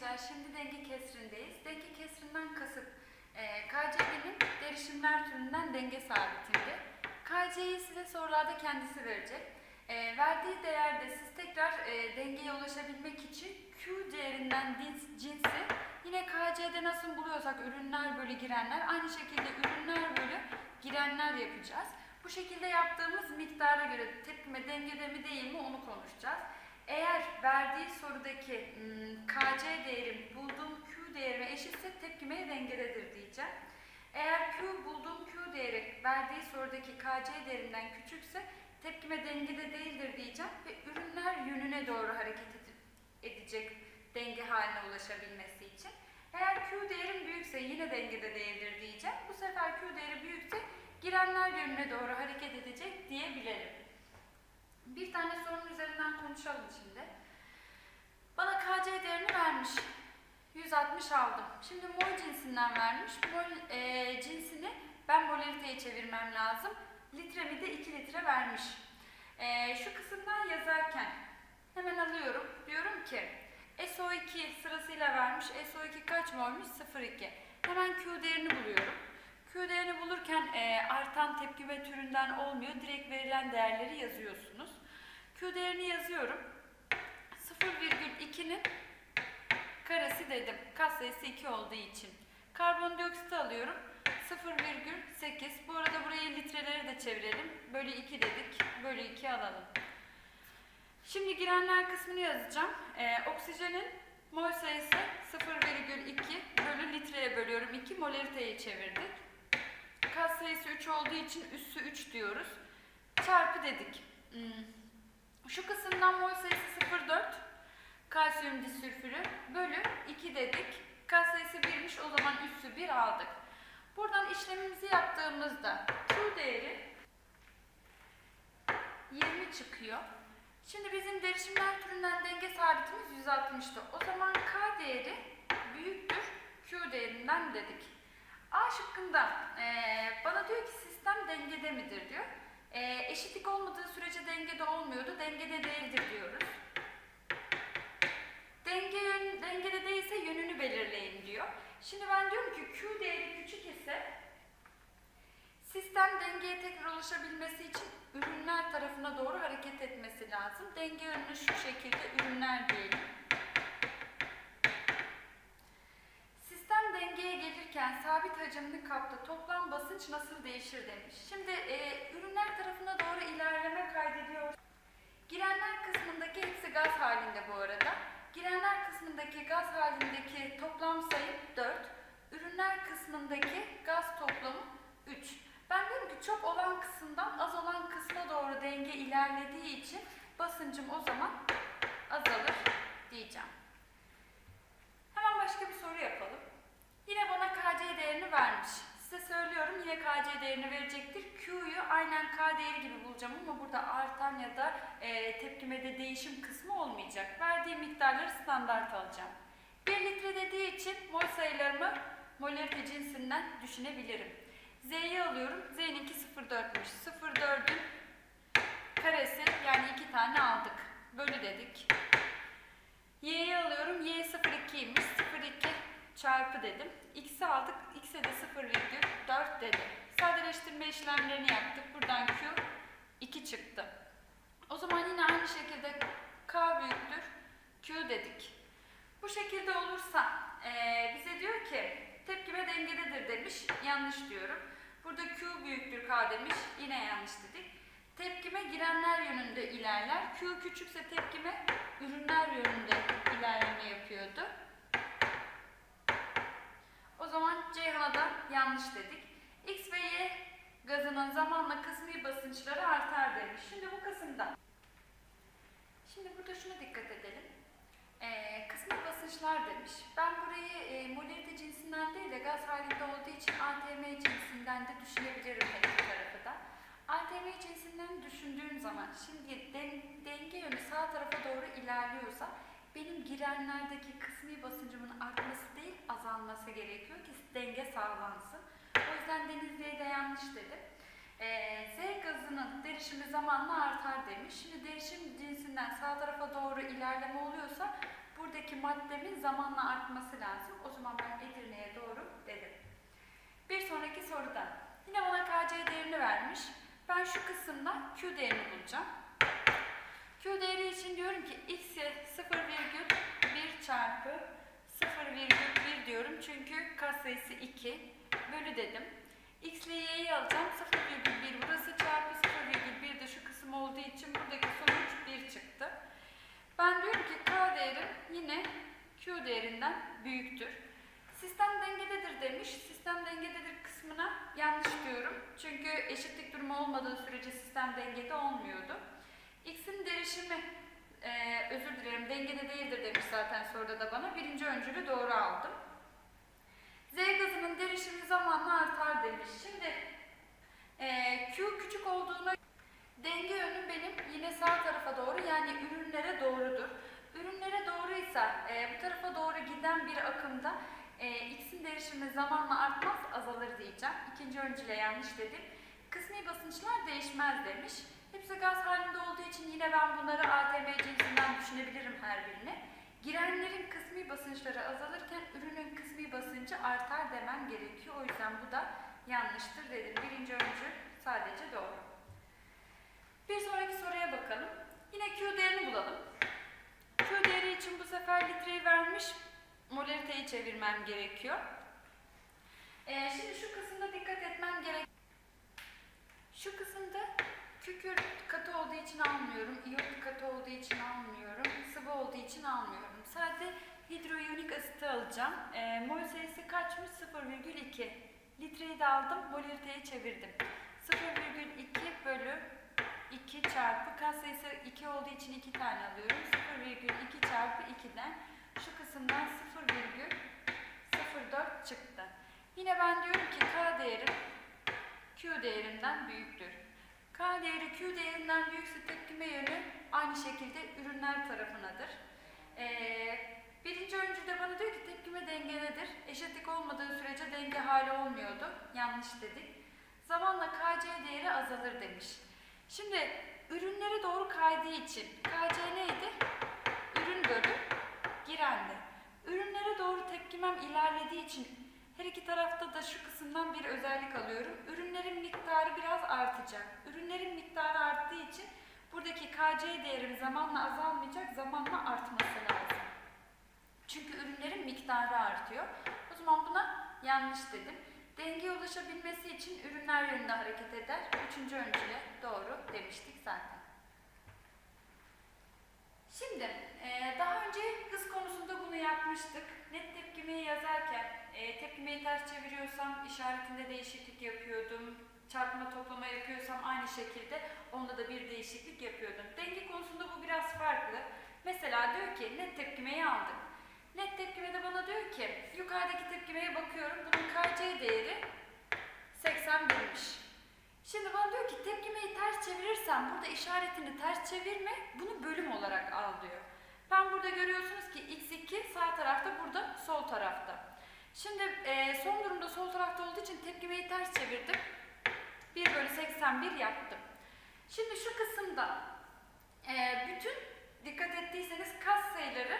gençler, şimdi denge kesrindeyiz. Denge kesrinden kasıt e, KC'nin derişimler türünden denge sabitinde. KC'yi size sorularda kendisi verecek. E, verdiği değerde siz tekrar e, dengeye ulaşabilmek için Q değerinden cins, cinsi yine KC'de nasıl buluyorsak ürünler bölü girenler aynı şekilde ürünler bölü girenler yapacağız. Bu şekilde yaptığımız miktara göre tepkime dengede mi değil mi onu konuşacağız. Eğer verdiği sorudaki KC değerim bulduğum Q değerime eşitse tepkime dengededir diyeceğim. Eğer Q bulduğum Q değeri verdiği sorudaki KC değerinden küçükse tepkime dengede değildir diyeceğim ve ürünler yönüne doğru hareket ed- edecek denge haline ulaşabilmesi için. Eğer Q değerim büyükse yine dengede değildir diyeceğim. Bu sefer Q değeri büyükse girenler yönüne doğru hareket edecek diyebilirim. Bir tane sorunun üzerinden konuşalım şimdi. Bana KC değerini vermiş. 160 aldım. Şimdi mol cinsinden vermiş. Mol e, cinsini ben molariteye çevirmem lazım. Litremi de 2 litre vermiş. E, şu kısımdan yazarken hemen alıyorum. Diyorum ki SO2 sırasıyla vermiş. SO2 kaç molmuş? 0,2. Hemen Q değerini buluyorum. Q bulurken e, artan tepkime türünden olmuyor. Direkt verilen değerleri yazıyorsunuz. Q değerini yazıyorum. 0,2'nin karesi dedim. Kat sayısı 2 olduğu için. Karbondioksit alıyorum. 0,8. Bu arada burayı litreleri de çevirelim. Bölü 2 dedik. Bölü 2 alalım. Şimdi girenler kısmını yazacağım. Ee, oksijenin mol sayısı 0,2 bölü litreye bölüyorum. 2 molariteye çevirdik. Kat sayısı 3 olduğu için üssü 3 diyoruz. Çarpı dedik. Hmm. Şu kısımdan mol sayısı 0,4 kalsiyum disülfürü bölü 2 dedik. Kat sayısı 1'miş o zaman üssü 1 aldık. Buradan işlemimizi yaptığımızda Q değeri 20 çıkıyor. Şimdi bizim derişimler türünden denge sabitimiz 160'tı. O zaman K değeri büyüktür Q değerinden dedik. A şıkkında eee, bana diyor ki sistem dengede midir diyor. Eee, eşitlik olmadığı sürece dengede olmuyordu. Dengede değildir diyoruz. Denge dengede değilse yönünü belirleyin diyor. Şimdi ben diyorum ki Q değeri küçük ise sistem dengeye tekrar ulaşabilmesi için ürünler tarafına doğru hareket etmesi lazım. Denge yönünü şu şekilde ürünler diyelim. Sistem gelirken sabit hacimli kapta toplam basınç nasıl değişir demiş. Şimdi e, ürünler tarafına doğru ilerleme kaydediyor. Girenler kısmındaki hepsi gaz halinde bu arada. Girenler kısmındaki gaz halindeki toplam sayı 4. Ürünler kısmındaki gaz toplamı 3. Ben diyorum ki çok olan kısımdan az olan kısma doğru denge ilerlediği için basıncım o zaman azalır diyeceğim. Hemen başka bir soru yapalım. Yine bana KC vermiş. Size söylüyorum yine KC değerini verecektir. Q'yu aynen K değeri gibi bulacağım ama burada artan ya da e, tepkimede değişim kısmı olmayacak. Verdiği miktarları standart alacağım. 1 litre dediği için mol sayılarımı molarite cinsinden düşünebilirim. Z'yi alıyorum. Z'ninki 0,4'müş. 0,4'ün karesi yani 2 tane aldık. Bölü dedik. Y'yi alıyorum. Y 0,2'ymiş. 0,2 çarpı dedim. X'i aldık. X'e de 0,4 dedim. Sadeleştirme işlemlerini yaptık. Buradan Q 2 çıktı. O zaman yine aynı şekilde K büyüktür. Q dedik. Bu şekilde olursa eee, bize diyor ki tepkime dengededir demiş. Yanlış diyorum. Burada Q büyüktür K demiş. Yine yanlış dedik. Tepkime girenler yönünde ilerler. Q küçükse tepkime ürünler yönünde ilerleme yapıyordu. Zaman Ceyhan'a da yanlış dedik. X ve Y gazının zamanla kısmi basınçları artar demiş. Şimdi bu kısımda. Şimdi burada şuna dikkat edelim. Ee, kısmi basınçlar demiş. Ben burayı e, molarite cinsinden değil de gaz halinde olduğu için ATM cinsinden de düşünebilirim her iki tarafı da. ATM cinsinden düşündüğüm zaman şimdi den- denge yönü sağ tarafa doğru ilerliyorsa benim girenlerdeki kısmi basıncımın artması değil azalması gerekiyor ki denge sağlansın. O yüzden Denizli'ye de yanlış dedim. Ee, Z gazının derişimi zamanla artar demiş. Şimdi derişim cinsinden sağ tarafa doğru ilerleme oluyorsa buradaki maddemin zamanla artması lazım. O zaman ben Edirne'ye doğru dedim. Bir sonraki soruda yine bana KC değerini vermiş. Ben şu kısımda Q değerini bulacağım. Q değeri için diyorum ki x'e 0,1 çarpı 0,1 diyorum çünkü katsayısı 2 bölü dedim. X ile y'yi alacağım 0,1 burası çarpı 0,1 de şu kısım olduğu için buradaki sonuç 1 çıktı. Ben diyorum ki K değerim yine Q değerinden büyüktür. Sistem dengededir demiş. Sistem dengededir kısmına yanlış diyorum. Çünkü eşitlik durumu olmadığı sürece sistem dengede olmuyordu. X'in derişimi, e, özür dilerim dengede değildir demiş zaten soruda da bana. Birinci öncülü doğru aldım. Z gazının derişimi zamanla artar demiş. Şimdi e, Q küçük olduğuna denge yönü benim yine sağ tarafa doğru yani ürünlere doğrudur. Ürünlere doğruysa e, bu tarafa doğru giden bir akımda e, X'in derişimi zamanla artmaz azalır diyeceğim. İkinci öncüle yanlış dedim. Kısmi basınçlar değişmez demiş. Hepsi gaz halinde olduğu için yine ben bunları ATM cinsinden düşünebilirim her birini. Girenlerin kısmi basınçları azalırken ürünün kısmi basıncı artar demem gerekiyor. O yüzden bu da yanlıştır dedim. Birinci öncü sadece doğru. Bir sonraki soruya bakalım. Yine Q değerini bulalım. Q değeri için bu sefer litreyi vermiş. Molariteyi çevirmem gerekiyor. Ee, şimdi şu kısımda dikkat etmem gerek. Şu kısımda kükürt katı olduğu için almıyorum. İyot katı olduğu için almıyorum. Sıvı olduğu için almıyorum. Sadece hidroiyonik asiti alacağım. Ee, mol sayısı kaçmış? 0,2. Litreyi de aldım. Molariteyi çevirdim. 0,2 bölü 2 çarpı kas sayısı 2 olduğu için 2 tane alıyorum. 0,2 çarpı 2'den şu kısımdan 0,04 çıktı. Yine ben diyorum ki K değerim Q değerinden büyüktür. K değeri Q değerinden büyükse tepkime yönü aynı şekilde ürünler tarafınadır. Ee, birinci öncülde bana diyor ki tepkime dengededir. Eşitlik olmadığı sürece denge hali olmuyordu. Yanlış dedik. Zamanla KC değeri azalır demiş. Şimdi ürünlere doğru kaydığı için KC neydi? Ürün bölü girendi. Ürünlere doğru tepkimem ilerlediği için her iki tarafta da şu kısımdan bir özellik alıyorum. Ürünlerin miktarı biraz artacak. Ürünlerin miktarı arttığı için buradaki KC değerim zamanla azalmayacak, zamanla artması lazım. Çünkü ürünlerin miktarı artıyor. O zaman buna yanlış dedim. Dengeye ulaşabilmesi için ürünler yönünde hareket eder. Üçüncü öncüle doğru demiştik zaten. Şimdi daha önce hız konusunda bunu yapmıştık. Net tepkimeyi yazarken e, tepkimeyi ters çeviriyorsam işaretinde değişiklik yapıyordum. Çarpma toplama yapıyorsam aynı şekilde onda da bir değişiklik yapıyordum. Denge konusunda bu biraz farklı. Mesela diyor ki net tepkimeyi aldık. Net tepkimede bana diyor ki yukarıdaki tepkimeye bakıyorum. Bunun KC değeri 81'miş. Şimdi bana diyor ki tepkimeyi ters çevirirsem burada işaretini ters çevirme bunu bölüm olarak al diyor. Ben burada görüyorsunuz ki x2 sağ tarafta burada sol tarafta. Şimdi e, son durumda sol tarafta olduğu için tepkimeyi ters çevirdim. 1 bölü 81 yaptım. Şimdi şu kısımda e, bütün dikkat ettiyseniz kas sayıları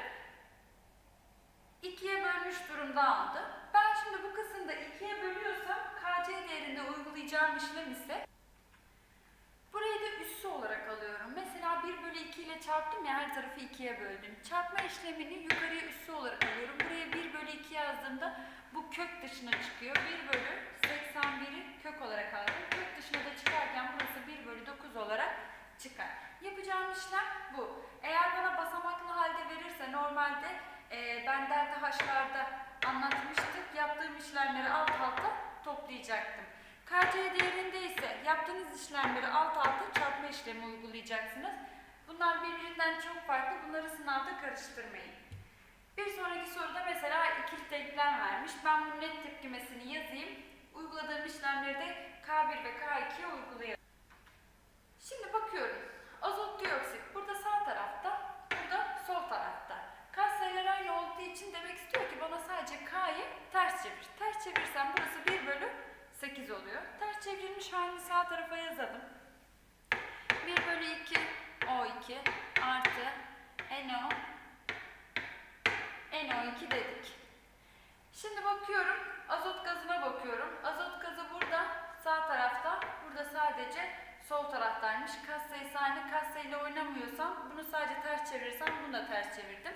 ikiye bölmüş durumda aldı. Ben şimdi bu kısımda ikiye bölüyorsam KC değerinde uygulayacağım işlem ise burayı da üssü olarak alıyorum. Mesela 1 bölü 2 ile çarptım ya her tarafı ikiye böldüm. Çarpma işlemini yukarıya üssü olarak alıyorum. Buraya 1 bölü 2 yazdığımda bu kök dışına çıkıyor. 1 bölü 81'i kök olarak aldım. Kök dışına da çıkarken burası 1 bölü 9 olarak çıkar. Yapacağım işlem bu. Eğer bana basamaklı halde verirse normalde e, ben derde haşlarda anlatmıştık. Yaptığım işlemleri alt alta toplayacaktım. KC değerinde ise yaptığınız işlemleri alt alta çarpma işlemi uygulayacaksınız. Bunlar birbirinden çok farklı. Bunları sınavda karıştırmayın. Bir sonraki soruda mesela ikili denklem vermiş. Ben bunun net tepkimesini yazayım. Uyguladığım işlemleri de K1 ve K2'ye uygulayalım. Şimdi bakıyorum. Azot dioksit burada sağ tarafta, burada sol tarafta. Kas sayıları aynı olduğu için demek istiyor ki bana sadece K'yı ters çevir. Ters çevirsem burası 1 bölü 8 oluyor. Ters çevrilmiş halini sağ tarafa yazalım. 1 bölü 2 O2 artı NO NO2 dedik. Şimdi bakıyorum, azot gazına bakıyorum. Azot gazı burada, sağ tarafta. Burada sadece sol taraftaymış. Kas sayısı aynı. Kas sayıyla oynamıyorsam, bunu sadece ters çevirirsem bunu da ters çevirdim.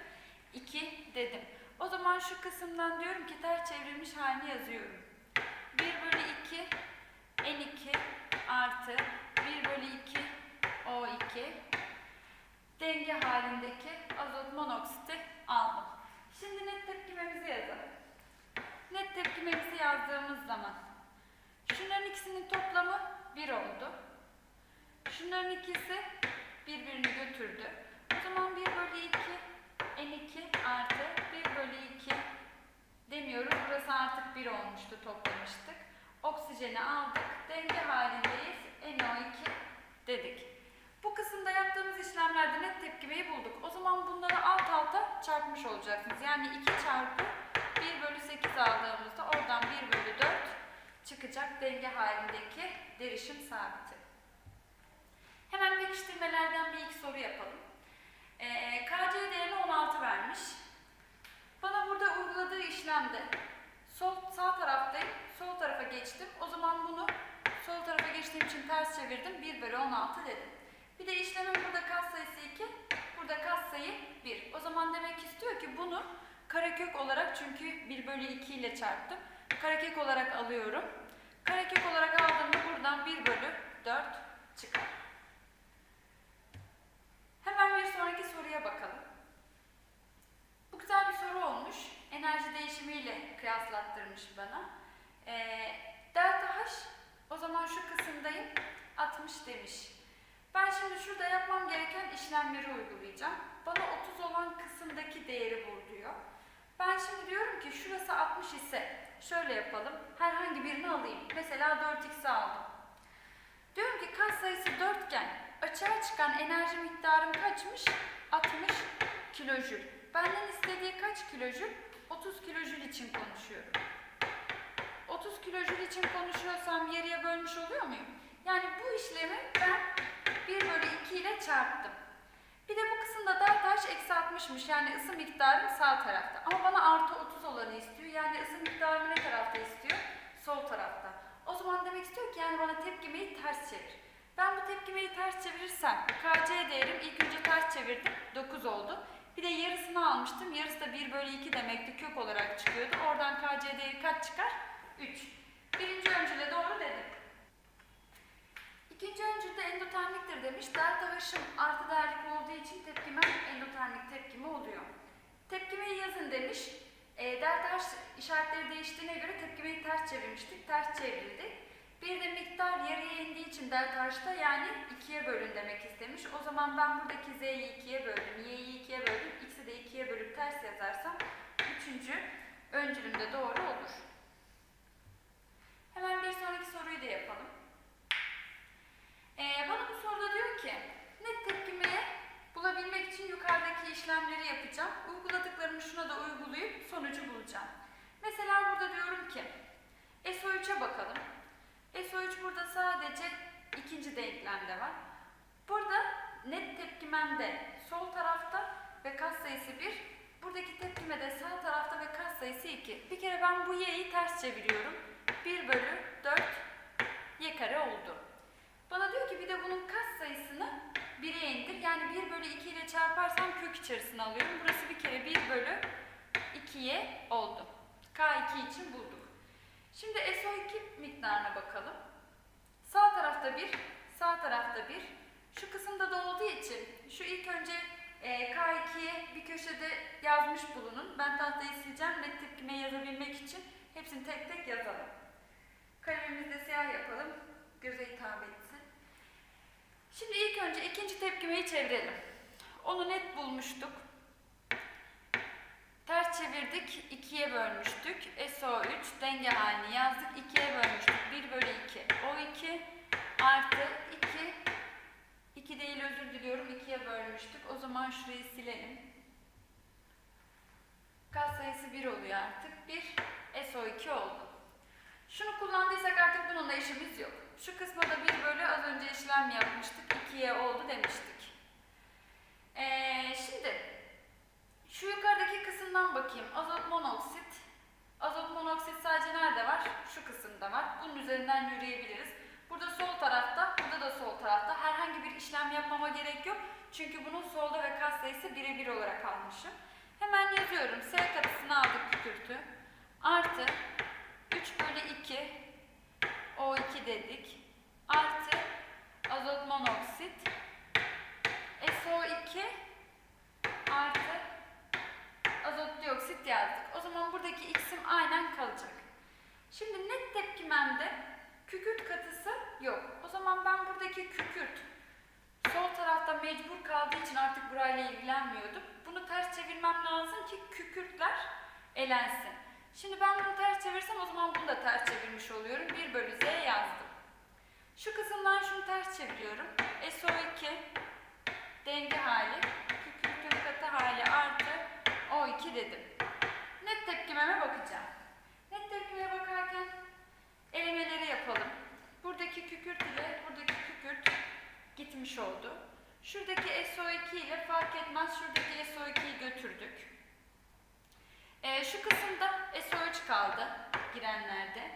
2 dedim. O zaman şu kısımdan diyorum ki ters çevrilmiş halini yazıyorum. 1 bölü 2 N2 artı 1 bölü 2 O2 denge halindeki azot monoksiti aldım. Şimdi net tepkimemizi yazalım. Net tepkimemizi yazdığımız zaman şunların ikisinin toplamı 1 oldu. Şunların ikisi birbirini götürdü. O zaman 1 bölü 2 N2 artı 1 bölü 2 demiyoruz. Burası artık 1 olmuştu toplamıştık. Oksijeni aldık. Denge halindeyiz. NO2 dedik. Bu kısımda yaptığımız işlemlerde net tepkimeyi bulduk. O zaman bunları alt alta çarpmış olacaksınız. Yani 2 çarpı 1 bölü 8 aldığımızda oradan 1 bölü 4 çıkacak denge halindeki derişim sabiti. Hemen pekiştirmelerden bir ilk soru yapalım. Ee, KC değerini 16 vermiş. Bana burada uyguladığı işlemde sol sağ taraftayım, sol tarafa geçtim. O zaman bunu sol tarafa geçtiğim için ters çevirdim. 1 bölü 16 dedim. Bir de işlemin burada kas sayısı 2, burada kas sayı 1. O zaman demek istiyor ki bunu karekök olarak çünkü 1 bölü 2 ile çarptım. Karekök olarak alıyorum. Karekök olarak aldığımda buradan 1 bölü 4 çıkar. Hemen bir sonraki soruya bakalım. Bu güzel bir soru olmuş. Enerji değişimiyle kıyaslattırmış bana. Ee, delta H, o zaman şu kısımdayım, 60 demiş. Ben şimdi şurada yapmam gereken işlemleri uygulayacağım. Bana 30 olan kısımdaki değeri bul diyor. Ben şimdi diyorum ki şurası 60 ise şöyle yapalım. Herhangi birini alayım. Mesela 4x'i aldım. Diyorum ki kas sayısı 4 iken açığa çıkan enerji miktarım kaçmış? 60 kilojül. Benden istediği kaç kilojül? 30 kilojül için konuşuyorum. 30 kilojül için konuşuyorsam yarıya bölmüş oluyor muyum? Yani bu işlemi ben 1 bölü 2 ile çarptım. Bir de bu kısımda delta H eksi 60'mış yani ısı miktarım sağ tarafta. Ama bana artı 30 olanı istiyor. Yani ısı miktarımı ne tarafta istiyor? Sol tarafta. O zaman demek istiyor ki yani bana tepkimeyi ters çevir. Ben bu tepkimeyi ters çevirirsem KC değerim ilk önce ters çevirdim 9 oldu. Bir de yarısını almıştım. Yarısı da 1 bölü 2 demekti kök olarak çıkıyordu. Oradan KC değeri kaç çıkar? 3. Birinci öncüle doğru dedim. İkinci öncülde endotermiktir demiş. Delta H'ım artı değerlik olduğu için tepkimem endotermik tepkime oluyor. Tepkimeyi yazın demiş. E, delta işaretleri değiştiğine göre tepkimeyi ters çevirmiştik. Ters çevrildi. Bir de miktar yarıya indiği için delta H'da yani 2'ye bölün demek istemiş. O zaman ben buradaki Z'yi 2'ye böldüm, Y'yi 2'ye böldüm, X'i de 2'ye bölüp ters yazarsam üçüncü öncülümde doğru olur. Hemen bir sonraki soruyu da yapalım. Ee, bana bu soruda diyor ki net tepkimeye bulabilmek için yukarıdaki işlemleri yapacağım. Uyguladıklarımı şuna da uygulayıp sonucu bulacağım. Mesela burada diyorum ki SO3'e bakalım. SO3 burada sadece ikinci denklemde var. Burada net tepkimemde sol tarafta ve kas sayısı 1. Buradaki tepkimede sağ tarafta ve kas sayısı 2. Bir kere ben bu y'yi ters çeviriyorum. 1 bölü 4 y kare oldu. Bana diyor ki bir de bunun kas sayısını 1'e indir. Yani 1 bölü 2 ile çarparsam kök içerisine alıyorum. Burası bir kere 1 bölü 2'ye oldu. K2 için bulduk. Şimdi SO2 miktarına bakalım. Sağ tarafta 1, sağ tarafta 1. Şu kısımda da olduğu için şu ilk önce e, K2'ye bir köşede yazmış bulunun. Ben tahtayı sileceğim net tepkime yazabilmek için hepsini tek tek yazalım. Kalemimizde siyah yapalım. Göze hitap etsin. Şimdi ilk önce ikinci tepkimeyi çevirelim. Onu net bulmuştuk. Ters çevirdik, 2'ye bölmüştük. SO3 denge halini yazdık, 2'ye bölmüştük. 1 bölü 2. O2 artı 2. 2 değil özür diliyorum, 2'ye bölmüştük. O zaman şurayı silelim. Kat sayısı 1 oluyor artık. 1 SO2 oldu. Şunu kullandıysak artık bununla işimiz yok. Şu kısma da 1 bölü az önce işlem yapmıştık. 2'ye oldu demiştik. Ee, şimdi şu yukarıdaki kısımdan bakayım. Azot monoksit. Azot monoksit sadece nerede var? Şu kısımda var. Bunun üzerinden yürüyebiliriz. Burada sol tarafta, burada da sol tarafta. Herhangi bir işlem yapmama gerek yok. Çünkü bunun solda ve kat sayısı birebir olarak almışım. Hemen yazıyorum. S katısını aldık kükürtü. Artı 3 bölü 2 o2 dedik. Artı azot monoksit SO2 artı azot dioksit yazdık. O zaman buradaki x'im aynen kalacak. Şimdi net tepkimemde kükürt katısı yok. O zaman ben buradaki kükürt sol tarafta mecbur kaldığı için artık burayla ilgilenmiyordum. Bunu ters çevirmem lazım ki kükürtler elensin. Şimdi ben bunu ters çevirsem o zaman bunu da ters çevirmiş oluyorum. 1 bölü z yazdım. Şu kısımdan şunu ters çeviriyorum. SO2 denge hali, kükürtün katı hali artı O2 dedim. Net tepkimeme bakacağım. Net tepkimeye bakarken elemeleri yapalım. Buradaki kükürt ile buradaki kükürt gitmiş oldu. Şuradaki SO2 ile fark etmez şuradaki SO2'yi götürdük. Ee, şu kısımda SO3 kaldı girenlerde.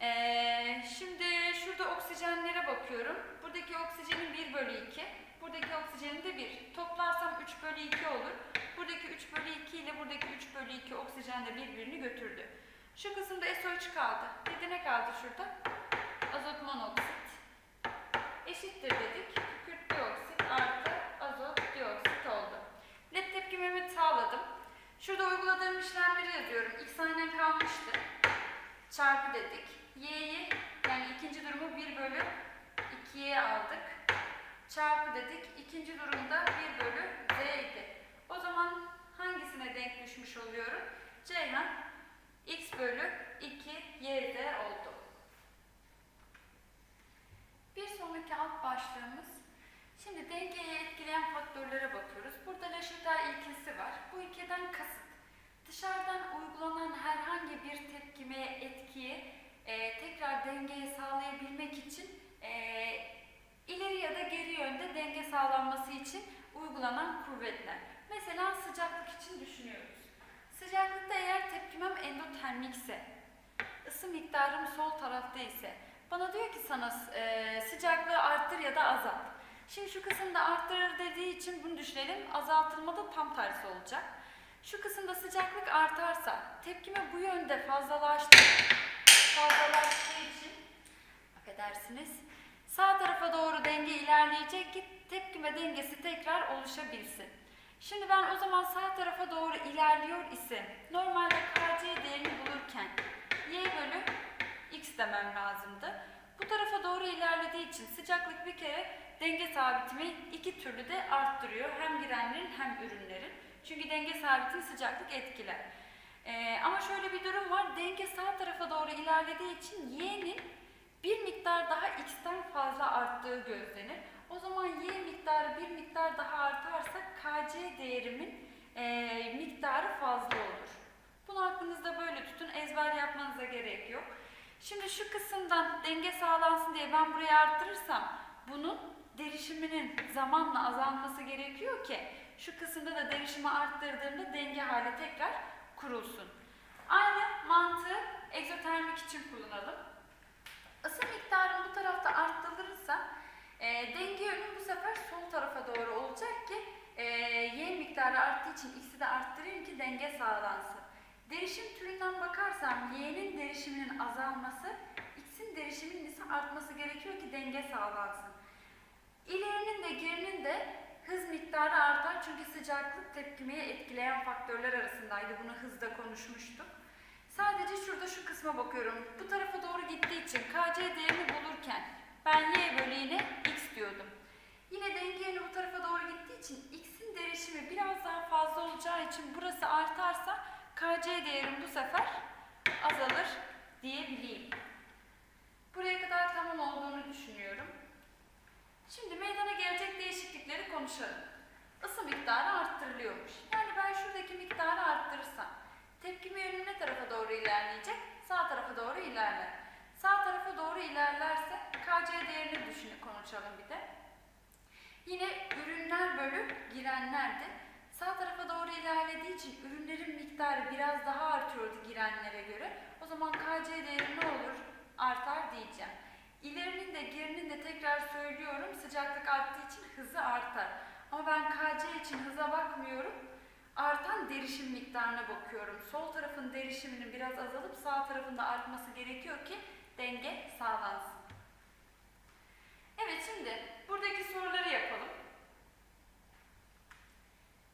Ee, şimdi şurada oksijenlere bakıyorum. Buradaki oksijenin 1 bölü 2. Buradaki oksijenin de 1. Toplarsam 3 bölü 2 olur. Buradaki 3 bölü 2 ile buradaki 3 bölü 2 oksijen de birbirini götürdü. Şu kısımda SO3 kaldı. Bir ne kaldı şurada? Azot monoksit. Eşittir dedik. Kükürt dioksit artı azot dioksit oldu. Net tepkimemi sağladım. Şurada uyguladığım işlemleri yazıyorum. X aynen kalmıştı. Çarpı dedik. Y'yi yani ikinci durumu 1 bölü 2'ye aldık. Çarpı dedik. İkinci durumda 1 bölü Z idi. O zaman hangisine denk düşmüş oluyorum? Ceyhan x bölü 2 YZ oldu. Bir sonraki alt başlığımız Şimdi dengeyi etkileyen faktörlere bakıyoruz. Burada Laşuter ilkesi var. Bu ilkeden kasıt. Dışarıdan uygulanan herhangi bir tepkimeye, etkiyi e, tekrar dengeye sağlayabilmek için e, ileri ya da geri yönde denge sağlanması için uygulanan kuvvetler. Mesela sıcaklık için düşünüyoruz. Sıcaklıkta eğer tepkimem endotermikse, ısı miktarım sol tarafta ise, bana diyor ki sana e, sıcaklığı arttır ya da azalt. Şimdi şu kısımda arttırır dediği için bunu düşünelim. Azaltılmada tam tersi olacak. Şu kısımda sıcaklık artarsa tepkime bu yönde fazlalaştı. Fazlalaştığı için affedersiniz. Sağ tarafa doğru denge ilerleyecek ki tepkime dengesi tekrar oluşabilsin. Şimdi ben o zaman sağ tarafa doğru ilerliyor ise normalde KC değerini bulurken Y bölü X demem lazımdı. Bu tarafa doğru ilerlediği için sıcaklık bir kere denge sabitimi iki türlü de arttırıyor. Hem girenlerin hem ürünlerin. Çünkü denge sabitini sıcaklık etkiler. Ee, ama şöyle bir durum var. Denge sağ tarafa doğru ilerlediği için y'nin bir miktar daha x'ten fazla arttığı gözlenir. O zaman y miktarı bir miktar daha artarsa kc değerimin e, miktarı fazla olur. Bunu aklınızda böyle tutun. Ezber yapmanıza gerek yok. Şimdi şu kısımdan denge sağlansın diye ben burayı arttırırsam bunun derişiminin zamanla azalması gerekiyor ki şu kısımda da derişimi arttırdığımda denge hali tekrar kurulsun. Aynı mantığı egzotermik için kullanalım. Isı miktarım bu tarafta arttırılırsa e, denge yönüm bu sefer sol tarafa doğru olacak ki e, y miktarı arttığı için x'i de arttırayım ki denge sağlansın. Derişim türünden bakarsam y'nin derişiminin azalması, x'in derişiminin ise artması gerekiyor ki denge sağlansın. İlerinin de gerinin de hız miktarı artar çünkü sıcaklık tepkimeye etkileyen faktörler arasındaydı. Bunu hızda konuşmuştuk. Sadece şurada şu kısma bakıyorum. Bu tarafa doğru gittiği için KC değerini bulurken ben y bölü yine x diyordum. Yine denge yönü bu tarafa doğru gittiği için x'in derişimi biraz daha fazla olacağı için burası artarsa KC değerim bu sefer azalır diyebileyim. Buraya kadar tamam olduğunu düşünüyorum. Şimdi meydana gelecek değişiklikleri konuşalım. Isı miktarı arttırılıyormuş. Yani ben şuradaki miktarı arttırırsam tepkime yönüm ne tarafa doğru ilerleyecek? Sağ tarafa doğru ilerler. Sağ tarafa doğru ilerlerse KC değerini düşünün konuşalım bir de. Yine ürünler bölü girenlerdi. Sağ tarafa doğru ilerlediği için ürünlerin miktarı biraz daha artıyordu girenlere göre. O zaman KC değeri ne olur? Artar diyeceğim. İlerinin de gerinin de tekrar söylüyorum sıcaklık arttığı için hızı artar. Ama ben KC için hıza bakmıyorum. Artan derişim miktarına bakıyorum. Sol tarafın derişiminin biraz azalıp sağ tarafında artması gerekiyor ki denge sağlansın. Evet şimdi buradaki soruları yapalım.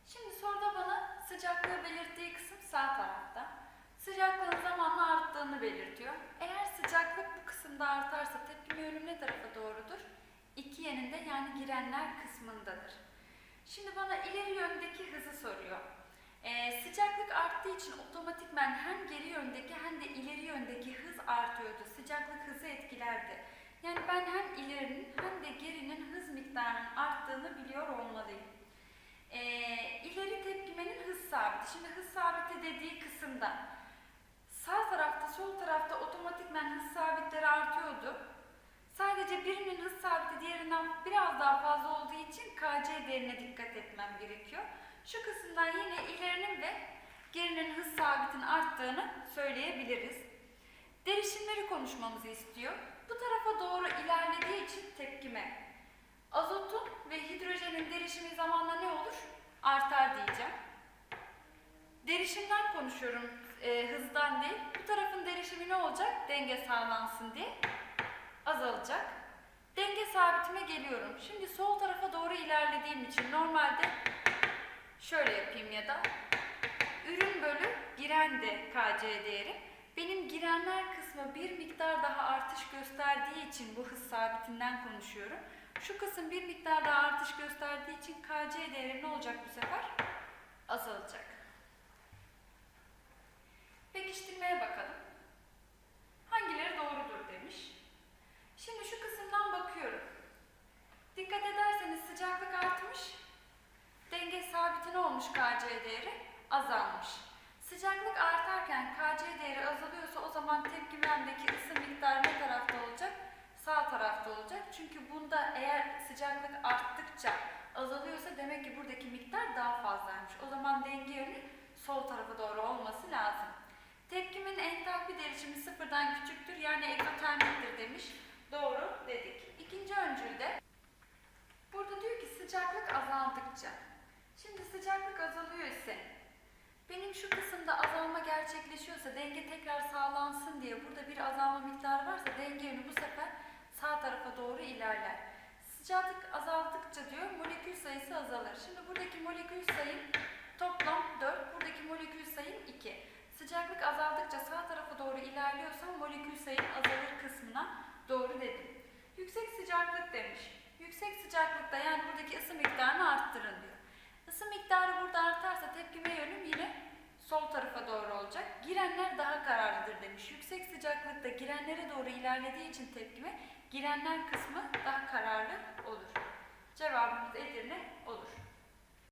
Şimdi soruda bana sıcaklığı belirttiği kısım sağ tarafta. Sıcaklığın zamanla arttığını belirtiyor. Eğer sıcaklık bu kısımda artarsa tepkime yönüm ne tarafa doğrudur? İki yeninde yani girenler kısmındadır. Şimdi bana ileri yöndeki hızı soruyor. Ee, sıcaklık arttığı için otomatikmen hem geri yöndeki hem de ileri yöndeki hız artıyordu. Sıcaklık hızı etkilerdi. Yani ben hem ilerinin hem de gerinin hız miktarının arttığını biliyor olmalıyım. Ee, ileri tepkimenin hız sabiti. Şimdi hız sabiti dediği kısımda sağ tarafta sol tarafta otomatikmen hız sabitleri artıyordu. Sadece birinin hız sabiti diğerinden biraz daha fazla olduğu için KC değerine dikkat etmem gerekiyor. Şu kısımdan yine ilerinin ve gerinin hız sabitinin arttığını söyleyebiliriz. Derişimleri konuşmamızı istiyor. Bu tarafa doğru ilerlediği için tepkime azotun ve hidrojenin derişimi zamanla ne olur? Artar diyeceğim. Derişimden konuşuyorum e, hızdan değil. Bu tarafın derişimi ne olacak? Denge sağlansın diye azalacak. Denge sabitime geliyorum. Şimdi sol tarafa doğru ilerlediğim için normalde şöyle yapayım ya da ürün bölü giren de KC değeri. Benim girenler kısmı bir miktar daha artış gösterdiği için bu hız sabitinden konuşuyorum. Şu kısım bir miktar daha artış gösterdiği için KC değeri ne olacak bu sefer? Azalacak. Pekiştirmeye bakalım. Hangileri doğrudur demiş. Şimdi şu kısımdan bakıyorum. Dikkat ederseniz sıcaklık artmış. Denge sabiti ne olmuş KC değeri? Azalmış. Sıcaklık artarken KC değeri azalıyorsa o zaman tepkimemdeki ısı miktarı ne tarafta olacak? Sağ tarafta olacak. Çünkü bunda eğer sıcaklık arttıkça azalıyorsa demek ki buradaki miktar daha fazlaymış. O zaman denge yönü sol tarafa doğru olması lazım. Tepkimin entalpi derişimi sıfırdan küçüktür yani egzotermiktir demiş. Doğru dedik. İkinci öncülde burada diyor ki sıcaklık azaldıkça. Şimdi sıcaklık azalıyor ise benim şu kısımda azalma gerçekleşiyorsa denge tekrar sağlansın diye burada bir azalma miktarı varsa denge yönü bu sefer sağ tarafa doğru ilerler. Sıcaklık azaldıkça diyor molekül sayısı azalır. Şimdi buradaki molekül sayım toplam 4, buradaki molekül sayım 2. Sıcaklık azaldıkça sağ tarafa doğru ilerliyorsam molekül sayım azalır kısmına doğru dedim. Yüksek sıcaklık demiş. Yüksek sıcaklıkta yani buradaki ısı miktarını arttırın diyor. Isı miktarı burada artarsa tepkime yönüm yine sol tarafa doğru olacak. Girenler daha kararlıdır demiş. Yüksek sıcaklıkta girenlere doğru ilerlediği için tepkime girenler kısmı daha kararlı olur. Cevabımız Edirne olur.